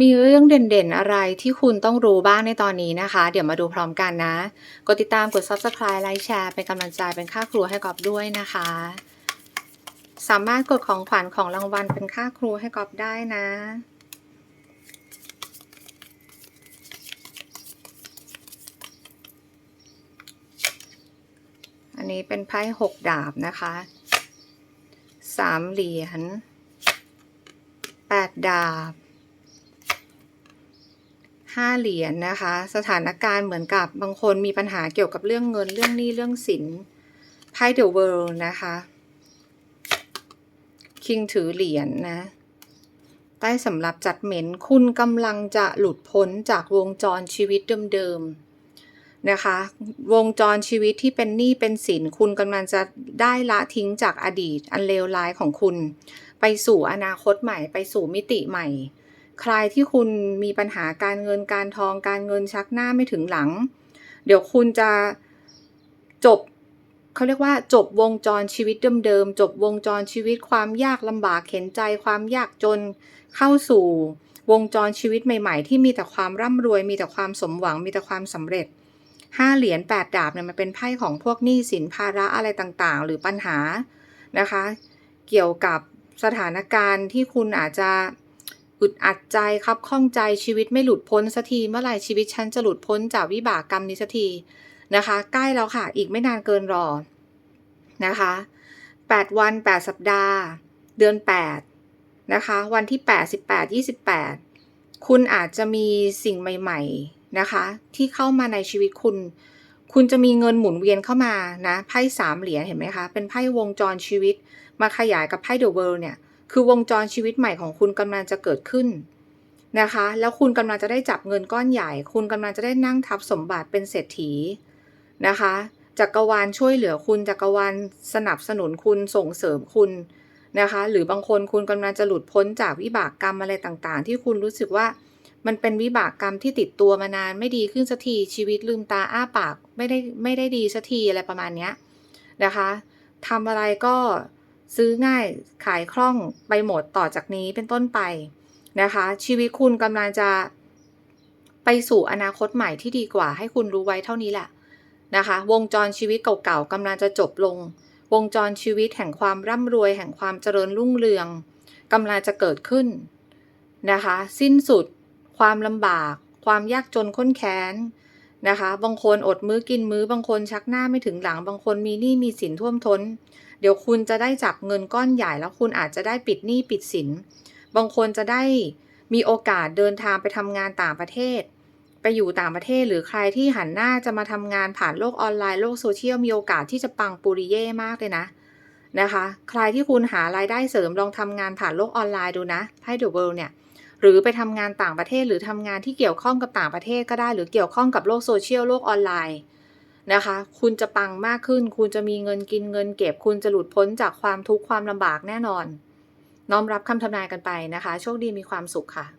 มีเรื่องเด่นๆ อะไรที่คุณต้องรู้บ้างในตอนนี้นะคะ เดี๋ยวมาดูพร้อมกันนะ กดติดตามกด Subscribe ไลค์แชร์เป็นกำลังใจเป็นค่าครูให้กอบด้วยนะคะ สามารถกดของขวัญของรางวัลเป็นค่าครูให้กอบได้นะอันนี้เป็นไพ่หกดาบนะคะสามเหรียญแปดดาบ ห้าเหรียญนะคะ สถานการณ์เหมือนกับบางคนมีปัญหาเกี่ยวกับเรื่องเงินเรื่องหนี้เรื่องสินไพ่เดอะเวิลด์นะคะคิงถือเหรียญนะใต้สำหรับจัดเหม็นคุณกำลังจะหลุดพ้นจากวงจรชีวิตเดิมๆนะคะ วงจรชีวิตที่เป็นหนี้เป็นสินคุณกำลังจะได้ละทิ้งจากอดีตอันเลวร้ายของคุณ ไปสู่อนาคตใหม่ไปสู่มิติใหม่ ใครที่คุณมีปัญหาการเงินการทองการเงินชักหน้าไม่ถึงหลัง เดี๋ยวคุณจะจบเขาเรียกว่าจบวงจรชีวิตเดิมๆจบวงจรชีวิตความยากลำบากเข็นใจความยากจนเข้าสู่วงจรชีวิตใหม่ๆ ที่มีแต่ความร่ำรวย มีแต่ความสมหวังมีแต่ความสำเร็จห้าเหรียญแปดดาบเนี่ยมันเป็นไพ่ของพวกหนี้สินภาระอะไรต่างๆ หรือปัญหานะคะ เกี่ยวกับสถานการณ์ที่คุณอาจจะ อึดอัดใจครับข้องใจชีวิตไม่หลุดพ้นสักทีเมื่อไหร่ชีวิตฉันจะหลุดพ้นจากวิบากกรรมนี้สักทีนะคะ ใกล้แล้วค่ะ อีกไม่นานเกินรอนะคะ 8 วัน 8 สัปดาห์ เดือน 8 นะคะ วันที่ 8 18 28 คุณอาจจะมีสิ่งใหม่ ๆนะคะ ที่เข้ามาในชีวิตคุณ คุณจะมีเงินหมุนเวียนเข้ามานะไพ่สามเหรียญเห็นไหมคะ เป็นไพ่วงจรชีวิต มาขยายกับไพ่เดอะเวิลด์เนี่ย คือวงจรชีวิตใหม่ของคุณกำลังจะเกิดขึ้นนะคะ แล้วคุณกำลังจะได้จับเงินก้อนใหญ่ คุณกำลังจะได้นั่งทับสมบัติเป็นเศรษฐีนะคะจักรวาลช่วยเหลือคุณจักรวาลสนับสนุนคุณส่งเสริมคุณนะคะ หรือบางคนคุณกำลังจะหลุดพ้นจากวิบากกรรมอะไรต่างๆ ที่คุณรู้สึกว่ามันเป็นวิบากกรรมที่ติดตัวมานานไม่ดีขึ้นสักทีชีวิตลืมตาอ้าปากไม่ได้ไม่ได้ดีสักทีอะไรประมาณเนี้ยนะคะทำอะไรก็ ซื้อง่ายขายคล่องไปหมดต่อจากนี้เป็นต้นไปนะคะ ชีวิตคุณกำลังจะไปสู่อนาคตใหม่ที่ดีกว่า ให้คุณรู้ไว้เท่านี้แหละนะคะ วงจรชีวิตเก่าๆกำลังจะจบลง วงจรชีวิตแห่งความร่ำรวย แห่งความเจริญรุ่งเรืองกำลังจะเกิดขึ้นนะคะ สิ้นสุด ความลำบาก ความยากจนข้นแค้นนะคะ บางคนอดมื้อกินมื้อบางคนชักหน้าไม่ถึงหลัง บางคนมีหนี้มีสินท่วมท้น ดี๋ยวคุณจะได้จับเงินก้อนใหญ่แล้วคุณอาจจะได้ปิดหนี้ปิดสิน บางคนจะได้มีโอกาสเดินทางไปทำงานต่างประเทศ ไปอยู่ต่างประเทศหรือใครที่หันหน้าจะมาทำงานผ่านโลกออนไลน์โลกโซเชียลมีโอกาสที่จะปังปุริเย่มากเลยนะนะคะ ใครที่คุณหารายได้เสริมลองทำงานผ่านโลกออนไลน์ดูนะไพ่เดอะเวิลด์เนี่ยหรือไปทำงานต่างประเทศหรือทำงานที่เกี่ยวข้องกับต่างประเทศก็ได้ หรือเกี่ยวข้องกับโลกโซเชียลโลกออนไลน์ นะคะ คุณจะปังมากขึ้น คุณจะมีเงินกินเงินเก็บ คุณจะหลุดพ้นจากความทุกข์ความลำบากแน่นอน น้อมรับคำทำนายกันไปนะคะ โชคดีมีความสุขค่ะ